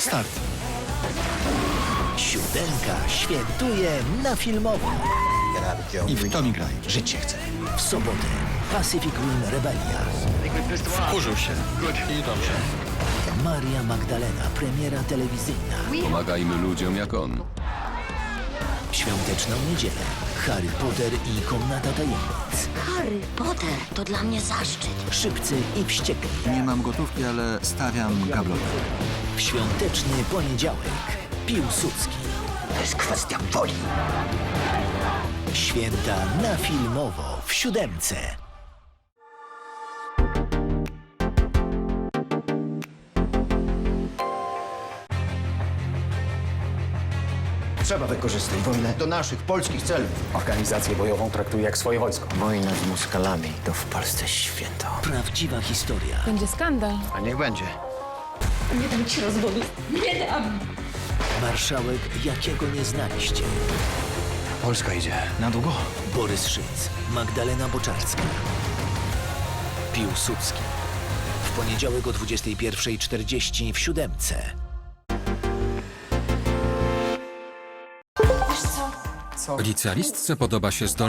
Start. Siódemka świętuje na filmowo. I w to mi graj. Życie chcę. W sobotę Pacific Rim Rebellia. Wkurzył się. I dobrze. Maria Magdalena, premiera telewizyjna. Pomagajmy ludziom jak on. W świąteczną niedzielę Harry Potter i Komnata Tajemnic. Harry Potter to dla mnie zaszczyt. Szybcy i wściekli. Nie mam gotówki, ale stawiam gablowe. W świąteczny poniedziałek Piłsudski. To jest kwestia woli. Święta na filmowo w siódemce. Trzeba wykorzystać wojnę do naszych polskich celów. Organizację bojową traktuje jak swoje wojsko. Wojna z Moskalami to w Polsce święto. Prawdziwa historia. Będzie skandal. A niech będzie. Nie dam ci rozwodu. Nie dam! Marszałek, jakiego nie znaliście. Polska idzie. Na długo? Borys Szyc, Magdalena Boczarska. Piłsudski. W poniedziałek o 21.40 w siódemce. Wiesz co? Licealistce podoba się zdolność